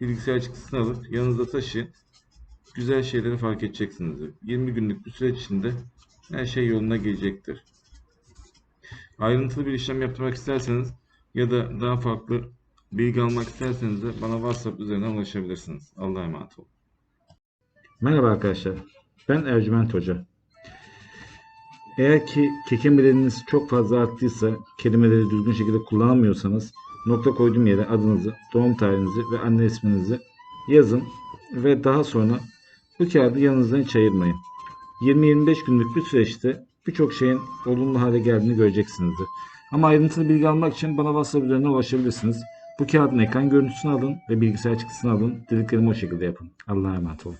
bilgisayar çıktısını alıp yanınızda taşıyın. Güzel şeyleri fark edeceksiniz. 20 günlük bir süreç içinde her şey yoluna gelecektir. Ayrıntılı bir işlem yaptırmak isterseniz ya da daha farklı bilgi almak isterseniz de bana WhatsApp üzerinden ulaşabilirsiniz. Allah'a emanet olun. Merhaba arkadaşlar. Ben Ercüment Hoca. Eğer ki kekemeleriniz çok fazla arttıysa, kelimeleri düzgün şekilde kullanamıyorsanız nokta koyduğum yere adınızı, doğum tarihinizi ve anne isminizi yazın ve daha sonra bu kağıdı yanınızdan hiç ayırmayın. 20-25 günlük bir süreçte birçok şeyin olumlu hale geldiğini göreceksinizdir. Ama ayrıntılı bilgi almak için bana WhatsApp üzerinden ulaşabilirsiniz. Bu kağıdın ekran görüntüsünü alın ve bilgisayar çıktısını alın. Dediklerimi o şekilde yapın. Allah'a emanet olun.